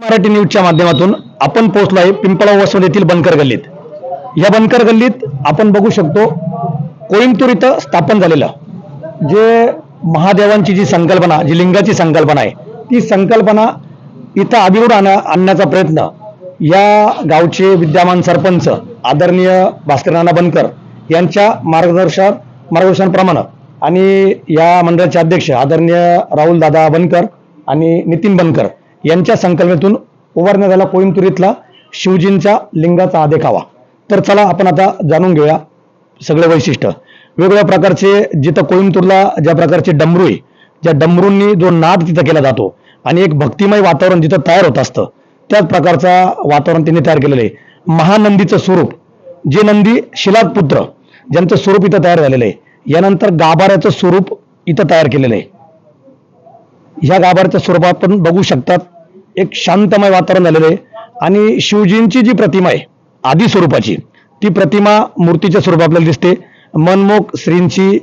मराठी न्यूजच्या माध्यमातून आपण पोहोचलो आहे पिंपळा वसवड येथील बनकर गल्लीत. या बनकर गल्लीत आपण बघू शकतो कोइंबतूर इथं स्थापन झालेलं. जे महादेवांची जी संकल्पना जी लिंगाची संकल्पना आहे ती संकल्पना इथं अभिरूढ आणा आणण्याचा प्रयत्न या गावचे विद्यमान सरपंच आदरणीय भास्कर नाना बनकर यांच्या मार्गदर्शन मार्गदर्शनाप्रमाणे आणि या मंडळाचे अध्यक्ष आदरणीय राहुल दादा बनकर आणि नितीन बनकर यांच्या संकल्पनेतून उभारण्यात आला कोइंबतूर इथला शिवजींचा लिंगाचा आदेखावा तर चला आपण आता जाणून घेऊया सगळे वैशिष्ट्य. वेगवेगळ्या प्रकारचे जिथं कोइंबतूरला ज्या प्रकारचे डमरू आहे ज्या डमरूंनी जो नाद तिथं केला जातो आणि एक भक्तिमय वातावरण जिथं तयार होत असतं त्याच प्रकारचा वातावरण त्यांनी तयार केलेलं आहे. महानंदीचं स्वरूप जे नंदी शिलादपुत्र ज्यांचं स्वरूप इथं तयार झालेलं आहे. यानंतर गाभाऱ्याचं स्वरूप इथं तयार केलेलं आहे. ह्या गाभाऱ्याच्या स्वरूपात पण बघू शकतात. एक शांतमय वातावरण झालेलं आहे. आणि शिवजींची जी प्रतिमा आहे आदी स्वरूपाची ती प्रतिमा मूर्तीच्या स्वरूपात आपल्याला दिसते. मनमोक श्रींची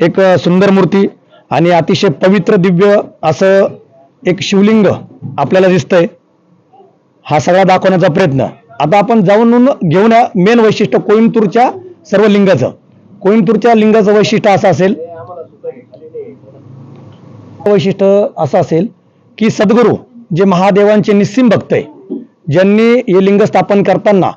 एक सुंदर मूर्ती आणि अतिशय पवित्र दिव्य असं एक शिवलिंग आपल्याला दिसतंय. हा सगळा दाखवण्याचा प्रयत्न. आता आपण जाऊन घेऊन मेन वैशिष्ट्य कोईमतूरच्या सर्व लिंगाचं. कोईमतूरच्या लिंगाचं वैशिष्ट्य असं असेल वैशिष्ट्य असं असेल की सद्गुरू जे महादेवांचे निस्सिम भक्त आहे ज्यांनी हे लिंग स्थापन करताना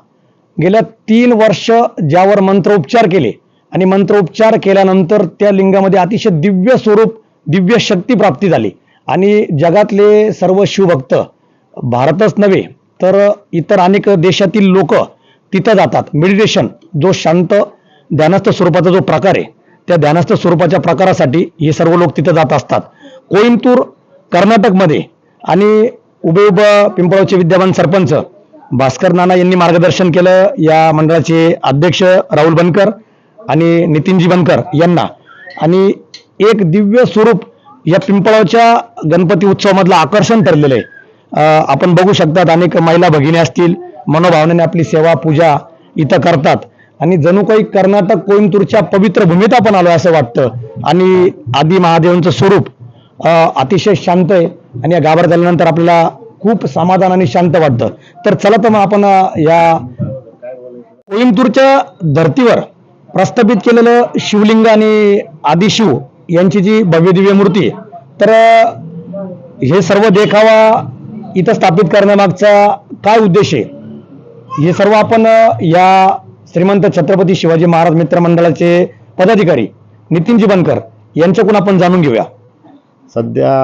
गेल्या तीन वर्ष ज्यावर मंत्रोपचार केले आणि मंत्रोपचार केल्यानंतर त्या लिंगामध्ये अतिशय दिव्य स्वरूप दिव्य शक्ती प्राप्ती झाली. आणि जगातले सर्व शिवभक्त भारतच नव्हे तर इतर अनेक देशातील लोक तिथं जातात. मेडिटेशन जो शांत ध्यानस्थ स्वरूपाचा जो प्रकार आहे त्या ध्यानस्थ स्वरूपाच्या प्रकारासाठी हे सर्व लोक तिथं जात असतात. कोइंबतूर कर्नाटकमध्ये आणि उभे उभं पिंपळावचे विद्यमान सरपंच भास्कर नाना यांनी मार्गदर्शन केलं. या मंडळाचे अध्यक्ष राहुल बनकर आणि नितीनजी बनकर यांना. आणि एक दिव्य स्वरूप या पिंपळावच्या गणपती उत्सवामधलं आकर्षण ठरलेलं आहे. आपण बघू शकतात अनेक महिला भगिनी असतील मनोभावनेने आपली सेवा पूजा इथं करतात. आणि जणू काही कर्नाटक कोइंबतूरच्या पवित्र भूमीत आपण आलो असं वाटतं. आणि आदी महादेवांचं स्वरूप अतिशय शांत आहे आणि या गाभार झाल्यानंतर आपल्याला खूप समाधान आणि शांत वाटतं. तर चला तर मग आपण या कोईमतूरच्या धर्तीवर प्रस्थापित केलेलं शिवलिंग आणि आदिशिव यांची जी भव्य दिव्य मूर्ती आहे, तर हे सर्व देखावा इथं स्थापित करण्यामागचा काय उद्देश आहे? हे सर्व आपण या श्रीमंत छत्रपती शिवाजी महाराज मित्र मंडळाचे पदाधिकारी नितीनजी बनकर यांच्याकडून आपण जाणून घेऊया. सध्या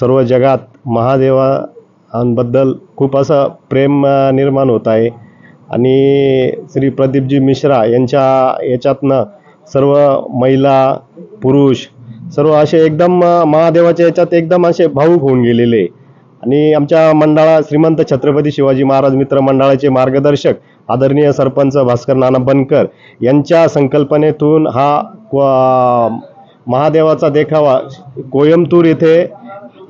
सर्व जगात महादेवांबद्दल खूप असं प्रेम निर्माण होत आहे. आणि श्री प्रदीपजी मिश्रा यांच्या याच्यातनं सर्व महिला पुरुष सर्व असे एकदम महादेवाच्या याच्यात एकदम असे भाऊक होऊन गेलेले. आणि आमच्या मंडळा श्रीमंत छत्रपती शिवाजी महाराज मित्र मंडळाचे मार्गदर्शक आदरणीय सरपंच भास्कर नाना बनकर यांच्या संकल्पनेतून हा क्वा- महादेवाचा देखावा कोयमतूर येथे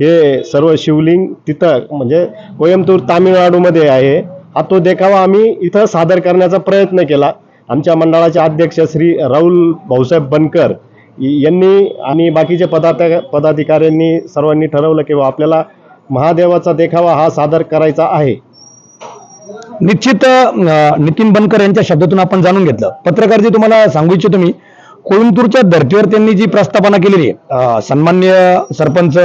हे सर्व शिवलिंग तिथं म्हणजे कोयमतूर तामिळनाडूमध्ये आहे. हा तो देखावा आम्ही इथं सादर करण्याचा प्रयत्न केला. आमच्या मंडळाचे अध्यक्ष श्री राहुल भाऊसाहेब बनकर यांनी आणि बाकीचे पदार्थ पदाधिकाऱ्यांनी सर्वांनी ठरवलं की आपल्याला महादेवाचा देखावा हा सादर करायचा आहे. निश्चित नितीन बनकर यांच्या शब्दातून आपण जाणून घेतलं. पत्रकार जी तुम्हाला सांगू इच्छितो मी कोइंबतूरच्या धर्तीवर त्यांनी जी प्रस्थापना केलेली आहे सन्मान्य सरपंच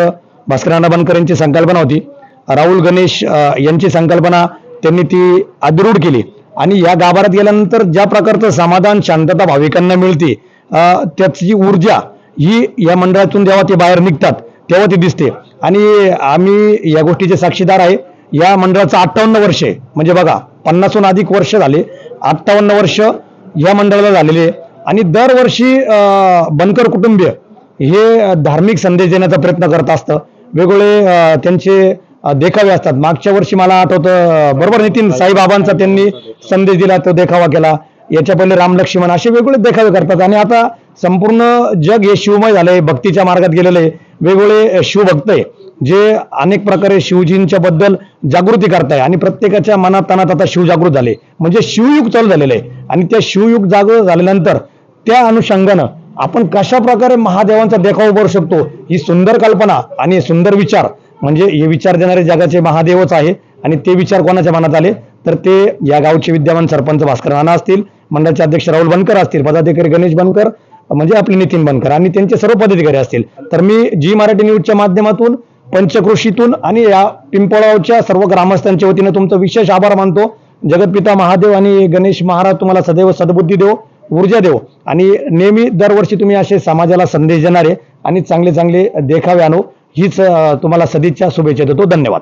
भास्करांना बनकर यांची संकल्पना होती. राहुल गणेश यांची संकल्पना त्यांनी ती अद्रूढ केली. आणि या गाभारात गेल्यानंतर ज्या प्रकारचं समाधान शांतता भाविकांना मिळते त्याची ऊर्जा ही या मंडळातून जेव्हा ते बाहेर निघतात तेव्हा ती दिसते. आणि आम्ही या गोष्टीचे साक्षीदार आहे. या मंडळाचं अठ्ठावन्न वर्ष आहे. म्हणजे बघा पन्नासहून अधिक वर्ष झाले. अठ्ठावन्न वर्ष या मंडळाला झालेले आहे. आणि दरवर्षी बनकर कुटुंबीय हे धार्मिक संदेश देण्याचा प्रयत्न करत असतं. वेगवेगळे त्यांचे देखावे असतात. मागच्या वर्षी मला आठवतं बरोबर नितीन साईबाबांचा त्यांनी संदेश दिला तो देखावा केला. याच्या पहिले रामलक्ष्मण असे वेगवेगळे देखावे करतात. आणि आता संपूर्ण जग हे शिवमय झालंय भक्तीच्या मार्गात गेलेलं आहे. वेगवेगळे शिवभक्त आहे जे अनेक प्रकारे शिवजींच्या बद्दल जागृती करताय. आणि प्रत्येकाच्या मनात तनात आता शिवजागृत झाले. म्हणजे शिवयुग चालू झालेलं आहे. आणि त्या शिवयुग जागृत झाल्यानंतर त्या अनुषंगानं आपण कशा प्रकारे महादेवांचा देखाव करू शकतो ही सुंदर कल्पना आणि सुंदर विचार म्हणजे हे विचार देणारे जगाचे महादेवच आहे आणि ते विचार कोणाच्या मनात आले? तर ते या गावचे विद्यमान सरपंच भास्कर राणा असतील मंडळाचे अध्यक्ष राहुल बनकर असतील पदाधिकारी गणेश बनकर म्हणजे आपले नितीन बनकर आणि त्यांचे सर्व पदाधिकारी असतील. तर मी जी मराठी न्यूजच्या माध्यमातून पंचकृषीतून आणि या पिंपळावच्या सर्व ग्रामस्थांच्या वतीनं तुमचं विशेष आभार मानतो. जगतपिता महादेव आणि गणेश महाराज तुम्हाला सदैव सद्बुद्धी देव. ऊर्जा देव. आणि नेहमी दरवर्षी तुम्ही असे समाजाला संदेश देणारे आणि चांगले चांगले देखावे आणू. हीच तुम्हाला सदिच्छा शुभेच्छा देतो. धन्यवाद.